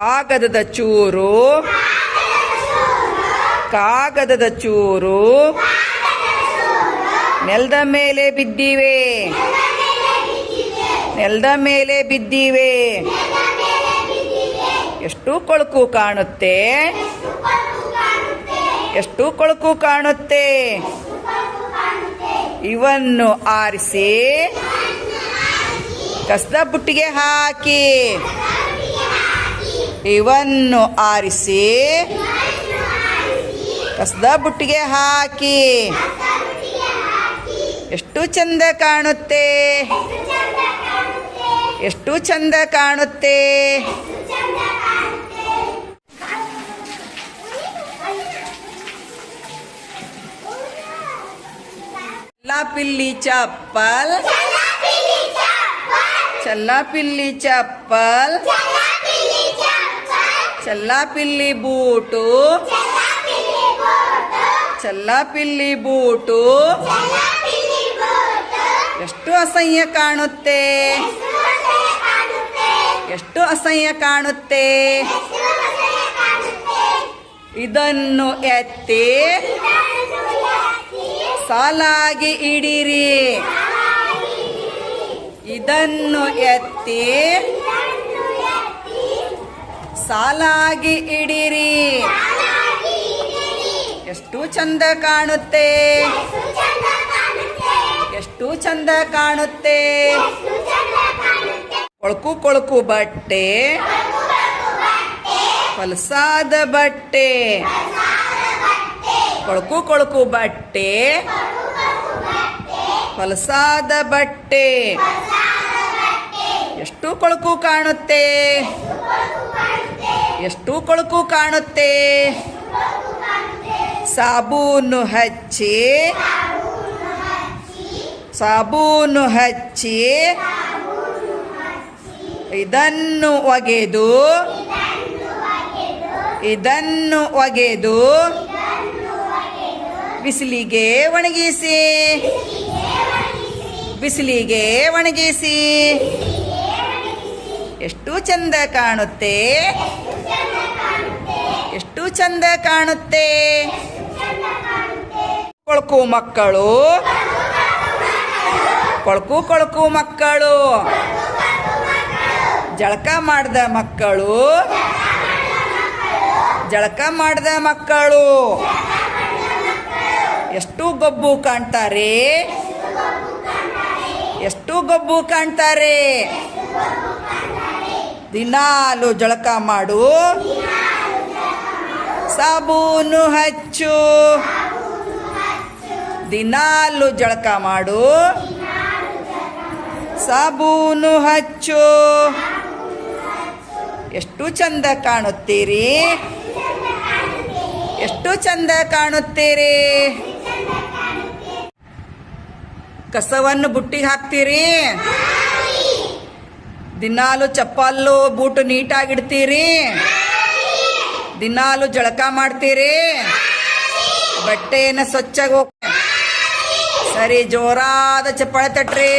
ಕಾಗದದ ಚೂರು. ಕಾಗದದ ಚೂರು. ನೆಲದ ಮೇಲೆ ಬಿದ್ದಿವೆ. ನೆಲದ ಮೇಲೆ ಬಿದ್ದಿವೆ. ಎಷ್ಟು ಕೊಳಕು ಕಾಣುತ್ತೆ. ಎಷ್ಟು ಕೊಳಕು ಕಾಣುತ್ತೆ. ಇವನ್ನು ಆರಿಸಿ. ಕಸದ ಬುಟ್ಟಿಗೆ ಹಾಕಿ. ಇವನ್ನು ಆರಿಸಿ. ಕಸದ ಬುಟ್ಟಿಗೆ ಹಾಕಿ. ಎಷ್ಟು ಚಂದ ಕಾಣುತ್ತೆ. ಎಷ್ಟು ಚಂದ ಕಾಣುತ್ತೆ. ಚಲ್ಲ ಪಿಲ್ಲಿ ಚಪ್ಪಲ್. ಚಲ್ಲ ಪಿಲ್ಲಿ ಚಪ್ಪಲ್. ಚಲ್ಲ ಪಿಲ್ಲಿ ಬೂಟು. ಚಲ್ಲ ಪಿಲ್ಲಿ ಬೂಟು. ಎಷ್ಟು ಅಸಹ್ಯ ಕಾಣುತ್ತೆ. ಎಷ್ಟು ಅಸಹ್ಯ ಕಾಣುತ್ತೆ. ಇದನ್ನು ಎತ್ತಿ ಸಾಲಾಗಿ ಇಡಿರಿ ಇದನ್ನು ಎತ್ತಿ ಸಾಲಾಗಿ ಇಡಿರಿ ಎಷ್ಟು ಚಂದ ಕಾಣುತ್ತೆ. ಎಷ್ಟು ಚಂದ ಕಾಣುತ್ತೆ. ಕೊಳಕು ಕೊಳಕು ಬಟ್ಟೆ. ಹೊಲಸಾದ ಬಟ್ಟೆ. ಕೊಳಕು ಕೊಳಕು ಬಟ್ಟೆ. ಹೊಲಸಾದ ಬಟ್ಟೆ. ಎಷ್ಟು ಕೊಳಕು ಕಾಣುತ್ತೆ. ಎಷ್ಟು ಕೊಳಕು ಕಾಣುತ್ತೆ. ಸಾಬೂನು ಹಚ್ಚಿ ಸಾಬೂನು ಹಚ್ಚಿ, ಇದನ್ನು ಒಗೆದು ಇದನ್ನು ಒಗೆದು ಬಿಸಿಲಿಗೆ ಒಣಗಿಸಿ ಬಿಸಿಲಿಗೆ ಒಣಗಿಸಿ ಎಷ್ಟು ಚಂದ ಕಾಣುತ್ತೆ. ಎಷ್ಟು ಚಂದ ಕಾಣುತ್ತೆ. ಕೊಳಕು ಮಕ್ಕಳು. ಕೊಳಕು ಕೊಳಕು ಮಕ್ಕಳು. ಜಳಕ ಮಾಡಿದ ಮಕ್ಕಳು. ಜಳಕ ಮಾಡಿದ ಮಕ್ಕಳು. ಎಷ್ಟು ಗೊಬ್ಬು ಕಾಣ್ತಾರೆ. ಎಷ್ಟು ಗೊಬ್ಬು ಕಾಣ್ತಾರೆ. ದಿನಾಲು ಜಳಕ ಮಾಡು. ಸಾಬೂನು ಹಚ್ಚು. ದಿನಾಲು ಜಳಕ ಮಾಡು. ಸಾಬೂನು ಹಚ್ಚು. ಎಷ್ಟು ಚಂದ ಕಾಣುತ್ತೀರಿ. ಎಷ್ಟು ಚಂದ ಕಾಣುತ್ತೀರಿ. ಕಸವನ್ನು ಬುಟ್ಟಿಗೆ ಹಾಕ್ತೀರಿ. ದಿನಾಲು ಚಪ್ಪಲ್ಲು ಬೂಟು ನೀಟಾಗಿಡ್ತೀರಿ? ದಿನಾಲು ಜಳಕ ಮಾಡ್ತೀರಿ? ಬಟ್ಟೆಯನ್ನು ಸ್ವಚ್ಛಾಗಿ ಹೋಗ್ತೀರಿ ಸರಿ ಜೋರಾದ ಚಪ್ಪಾಳೆ ತಟ್ರಿ.